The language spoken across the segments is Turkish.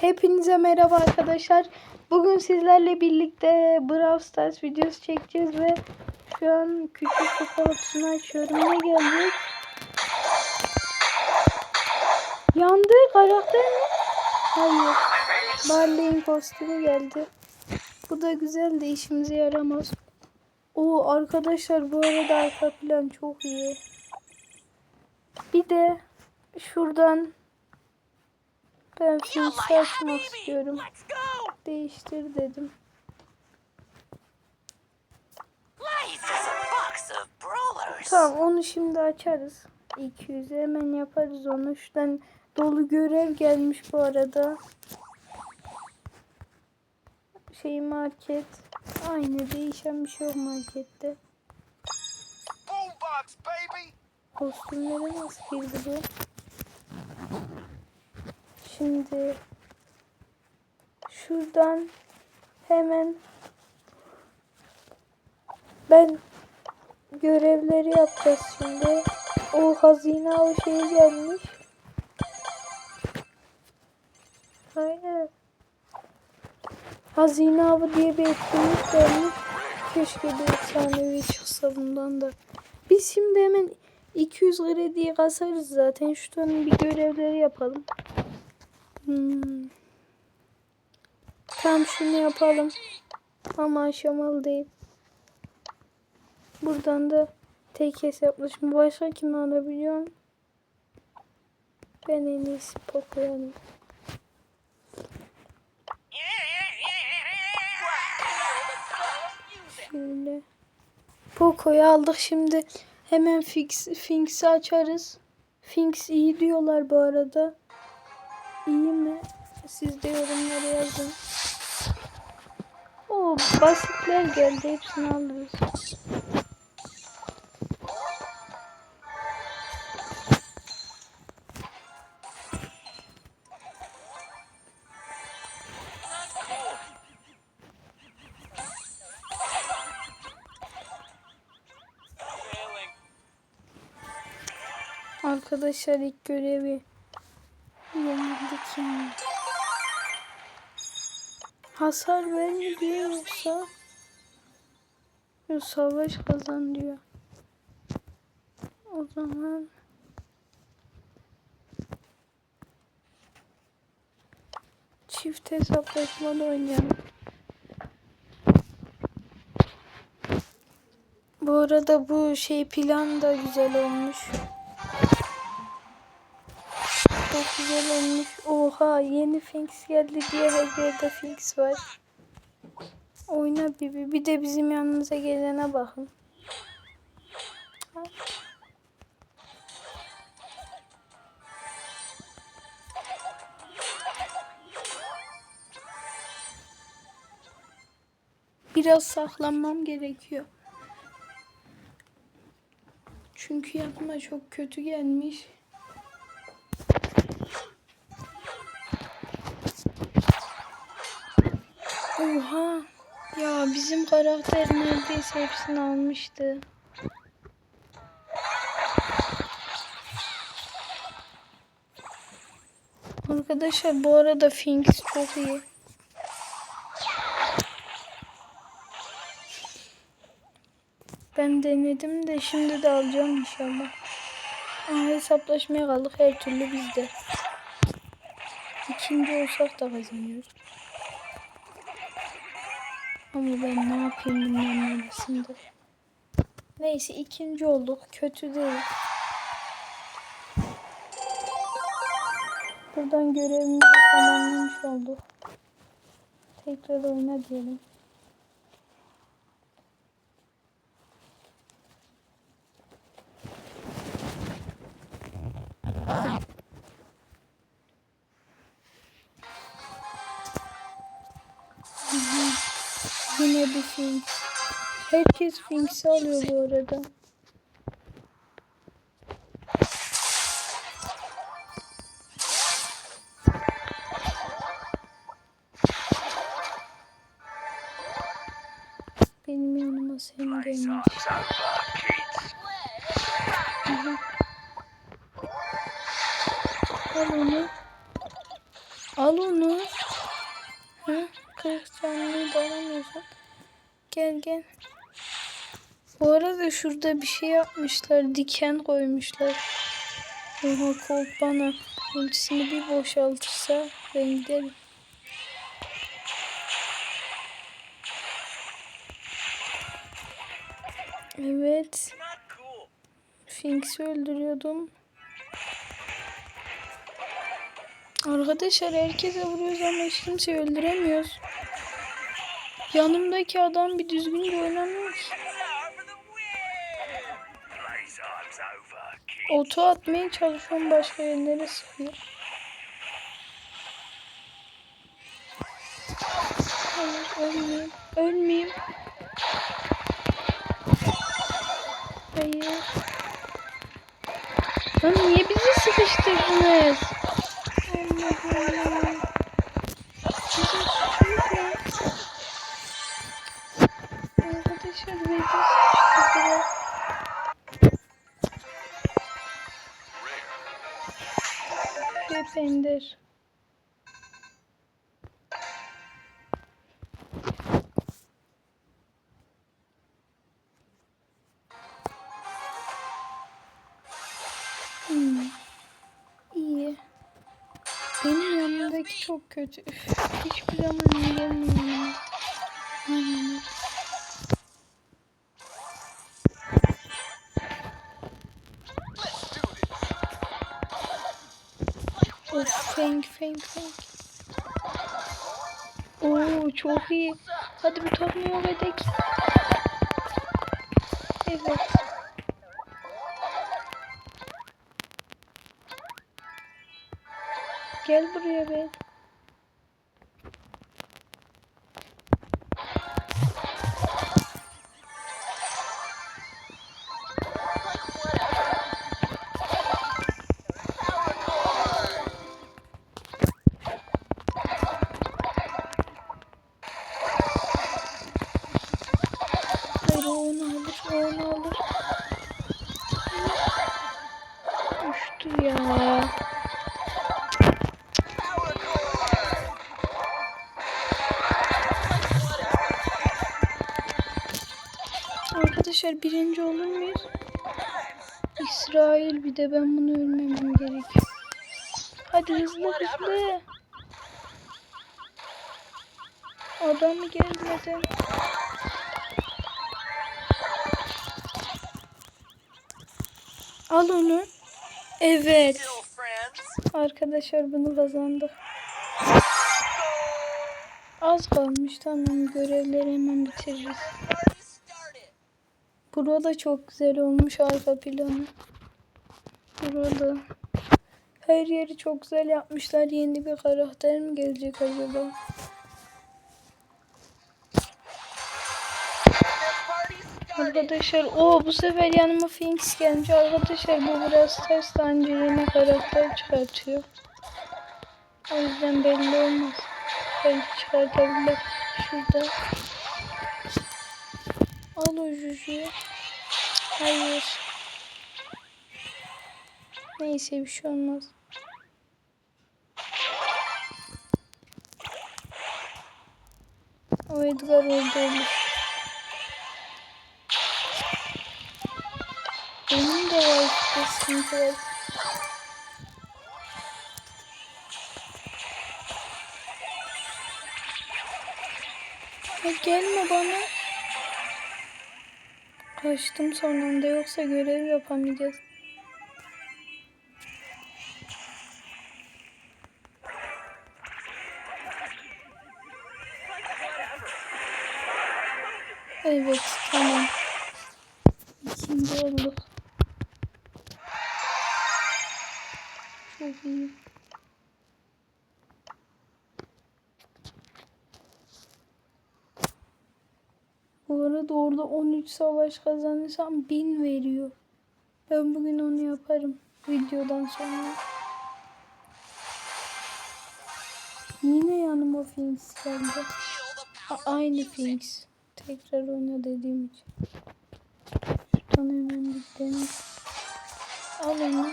Hepinize merhaba arkadaşlar. Bugün sizlerle birlikte Brawl Stars videosu çekeceğiz ve şu an küçük kutu kutusunu açıyorum. Ne geldi? Yandı karakter mi? Hayır. Barley'in kostümü geldi. Bu da güzel de işimize yaramaz. O arkadaşlar bu arada arka plan çok iyi. Bir de şuradan ben filsi açmak istiyorum. Değiştir dedim. Tamam onu şimdi açarız. 200 hemen yaparız onu. Şuradan dolu görev gelmiş bu arada. Şey market. Aynı değişen bir şey yok markette. Kostümlere nasıl girdi bu? Şimdi şuradan hemen ben görevleri yapacağız şimdi. O hazine o şey gelmiş. Aynen. Hazine avı diye bir etkinlik gelmiş. Keşke bir efsanevi çıksa bundan da. Biz şimdi hemen 200 krediyi kasarız zaten. Şuradan bir görevleri yapalım. Hmm. Tam şunu yapalım. Ama aşamalı değil. Buradan da tek hesaplaşma. Başka kimi alabiliyorum? Ben en iyisi alayım. Şöyle. Poco'yu aldık şimdi. Hemen fix, Finks'i açarız. Finks iyi diyorlar bu arada. İyi mi? Siz de yorumlara yazın. O basitler geldi. Hepsini alırız. Arkadaşlar ilk görevi yenildik yani. Hasar verme diyor yoksa Yok, savaş kazan diyor. O zaman çift hesaplaşmalı oynayalım. Bu arada bu şey plan da güzel olmuş. Güzel olmuş. Oha yeni Finks geldi diye her yerde Finks var. Oyna Bibi. Bir de bizim yanımıza gelene bakın. Biraz saklanmam gerekiyor. Çünkü yapma çok kötü gelmiş. Ya bizim karakter neredeyse hepsini almıştı. Arkadaşlar bu arada Finks çok iyi. Ben denedim de şimdi de alacağım inşallah. Aa, hesaplaşmaya kaldık her türlü bizde. İkinci olsak da kazanıyoruz. Ama ben ne yapayım bunların arasında. Neyse ikinci olduk. Kötü değil. Buradan görevimizi tamamlamış olduk. Tekrar oyna diyelim. Yine bir Finks. Herkes Finks'i alıyor bu arada. Benim yanıma sen gelmiş. Gel gel. Bu arada şurada bir şey yapmışlar. Diken koymuşlar. Oha Colt bana ultisini bir boşaltırsa ben giderim. Evet. Finks'i öldürüyordum. Arkadaşlar herkese vuruyoruz ama hiç kimseyi öldüremiyoruz. Yanımdaki adam bir düzgünce oynamıyor ki. Oto atmaya çalışıyorum başka yerlere sıkıyor. Hayır ölmeyeyim. Ölmeyeyim. Hayır. Lan niye bizi sıkıştırdınız? Yanımdaki çok kötü. Hiçbir zaman yiyemiyorum. Of feng feng feng. Oo çok iyi. Hadi bu takımı yok edek. Evet. Gel buraya be. Arkadaşlar birinci olur muyuz? İsrail bir de ben bunu ölmemem gerekiyor. Hadi hızlı hızlı. Adamı gelmedi. Al onu. Evet. Arkadaşlar bunu kazandık. Az kalmış tamam görevleri hemen bitiririz. Burada çok güzel olmuş arka planı. Burada. Her yeri çok güzel yapmışlar. Yeni bir karakter mi gelecek acaba? Arkadaşlar o bu sefer yanıma Phoenix gelmiş. Arkadaşlar bu biraz ters bence yeni karakter çıkartıyor. O yüzden belli olmaz. Belki çıkartabilir. Şurada. Al o Juju'yu. Hayır. Neyse bir şey olmaz. O Edgar olur. Benim de var işte sıkıntılar. Ya gelme bana. Kaçtım son anda yoksa görev yapamayacağız. Evet tamam. İkinci olduk. 13 savaş kazanırsam 1000 veriyor. Ben bugün onu yaparım videodan sonra. Yine yanıma Finks geldi. A- aynı Finks. Tekrar oyna dediğim için. Şuradan hemen gidelim. Al onu.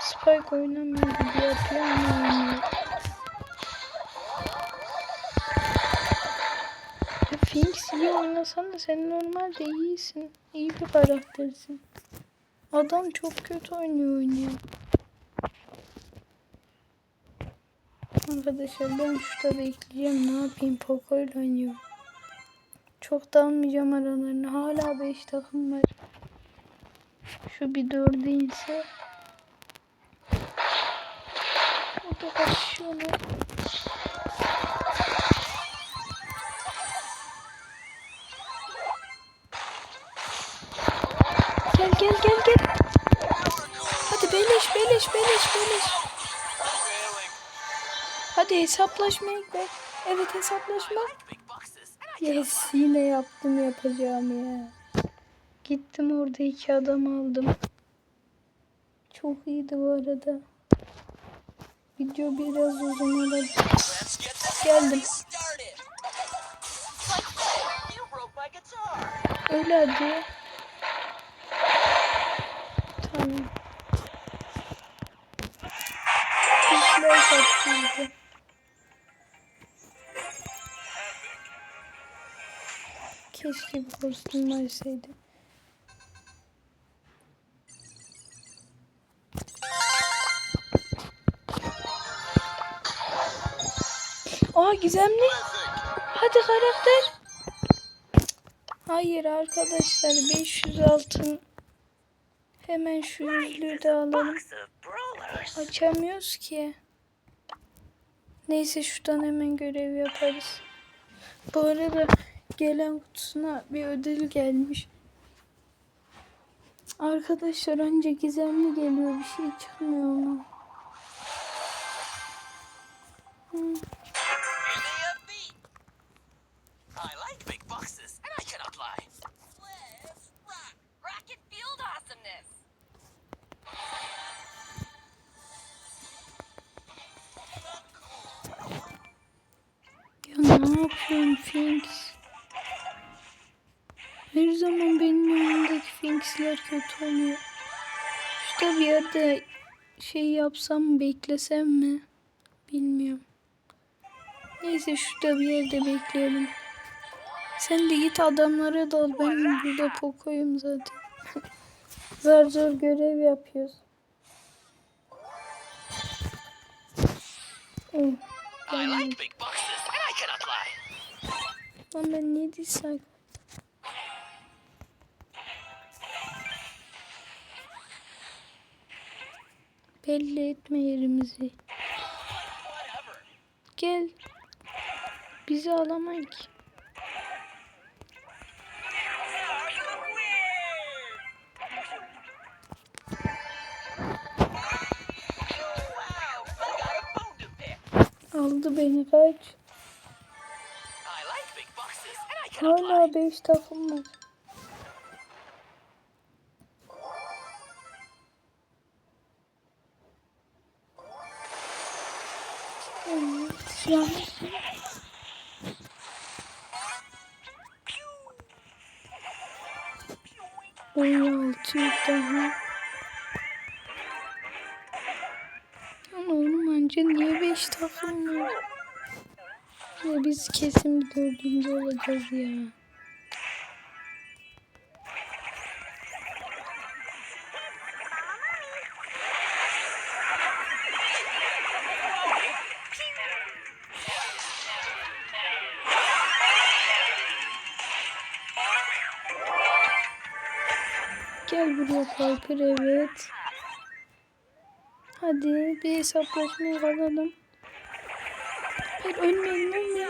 Spike oynamıyor gibi yapıyor İyi oynasana sen normalde iyisin. İyi bir karaktersin. Adam çok kötü oynuyor oynuyor. Arkadaşlar ben şurada bekleyeceğim. Ne yapayım? Poco ile oynuyorum. Çok dalmayacağım aralarına. Hala 5 takım var. Şu bir dördü inse. O da kaçışıyorlar. Beleş. Hadi hesaplaşmaya gidelim. Evet hesaplaşma. Yes yine yaptım yapacağım ya. Gittim orada iki adam aldım. Çok iyiydi bu arada. Video biraz uzun this Geldim. Öyle hadi. Keşke kostüm verseydi. Aa gizemli. Hadi karakter. Hayır arkadaşlar 500 altın. Hemen şu yüzlüğü de alalım. Açamıyoruz ki. Neyse şuradan hemen görev yaparız. Bu arada gelen kutusuna bir ödül gelmiş. Arkadaşlar önce gizemli geliyor bir şey çıkmıyor ona. Hı. Give me a beat. Zaman benim yanımdaki Finks'ler kötü oluyor. Şurada bir yerde şey yapsam mı, beklesem mi? Bilmiyorum. Neyse şurada bir yerde bekleyelim. Sen de git adamlara dal. Ben burada pokoyum zaten. zor zor görev yapıyoruz. Oh, lie. Lan ben ne diysem. Belli etme yerimizi. Gel. Bizi alamayın ki. Aldı beni kaç. Hala 5 takım var. Önce niye 5 takım var? Ya biz kesin bir dördüncü olacağız ya. Gel buraya Piper evet. Hadi bir hesaplaşmaya kalalım. Hayır ölmeyin ölmeyin.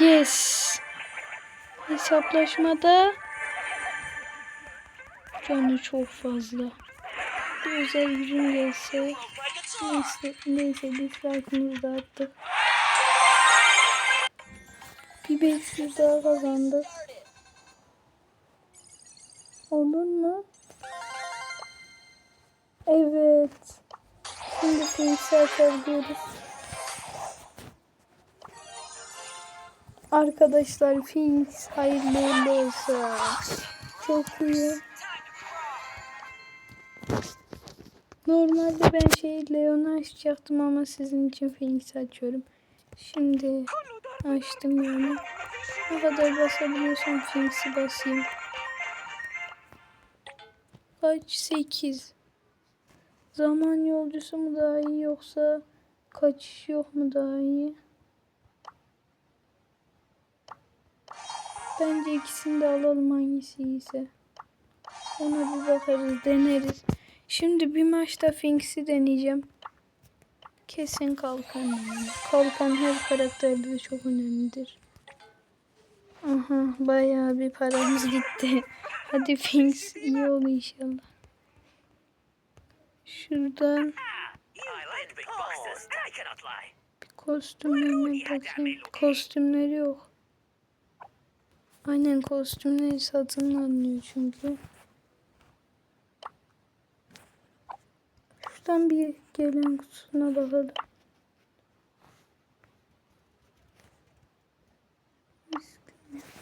Yes. Hesaplaşmada canı çok fazla. Bir özel gücüm gelse neyse, neyse dislike'ımızı da attık. Bir 500 daha kazandık. Olur mu? Şimdi Phoenix'i açabiliyoruz. Arkadaşlar Phoenix hayırlı uğurlu olsun. Çok iyi. Normalde ben şey Leon'u açacaktım ama sizin için Phoenix açıyorum. Şimdi açtım yani. Ne kadar basabiliyorsam Phoenix'i basayım. Kaç? 8. Zaman yolcusu mu daha iyi yoksa kaçış yok mu daha iyi? Bence ikisini de alalım hangisi iyiyse. Ona bir bakarız, deneriz. Şimdi bir maçta Finks'i deneyeceğim. Kesin kalkan. Kalkan her karakterde de çok önemlidir. Aha bayağı bir paramız gitti. Hadi Finks iyi ol inşallah. Lie. bir kostümlerine bakayım. Kostümleri yok. Aynen kostümleri satın alınıyor çünkü. Şuradan bir gelen kutusuna bakalım.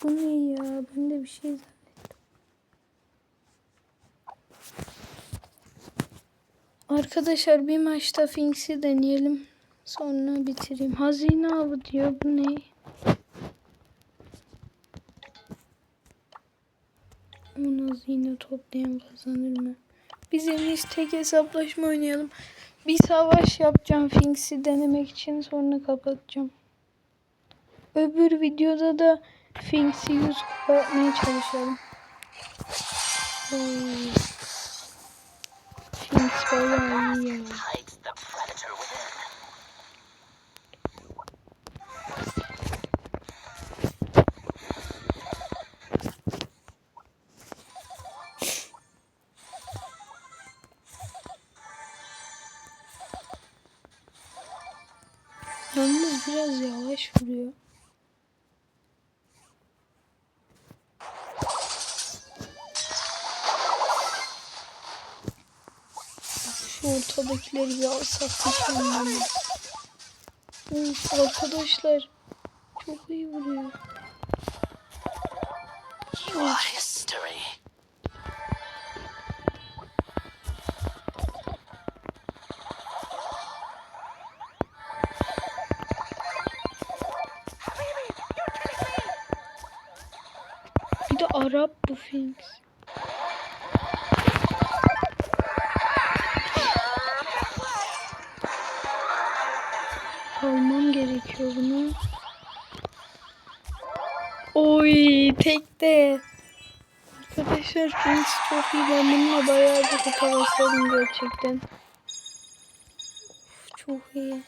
Bu ne ya? Ben de bir şey zannettim. Arkadaşlar bir maçta Finks'i deneyelim. Sonra bitireyim. Hazine avı diyor. Bu ne? On hazine toplayan kazanır mı? Biz en iyisi tek hesaplaşma oynayalım. Bir savaş yapacağım Finks'i denemek için sonra kapatacağım. Öbür videoda da Finks'i 100 kupa çalışalım. Oo. Finks bayağı iyi ya. Yalnız biraz yavaş vuruyor. Şu ortadakileri bir alsak mükemmel. Of arkadaşlar çok iyi vuruyor. You are history. Bir de Arap bu Finks. Bunu. Oy tekte. Arkadaşlar Finks çok iyi. Ben bununla bayağı bir kupa basarım gerçekten. Çok iyi.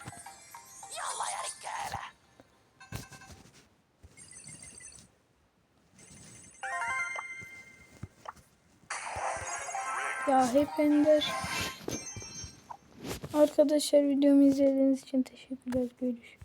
Ya hep Ender. Arkadaşlar videomu izlediğiniz için teşekkürler. Görüşürüz.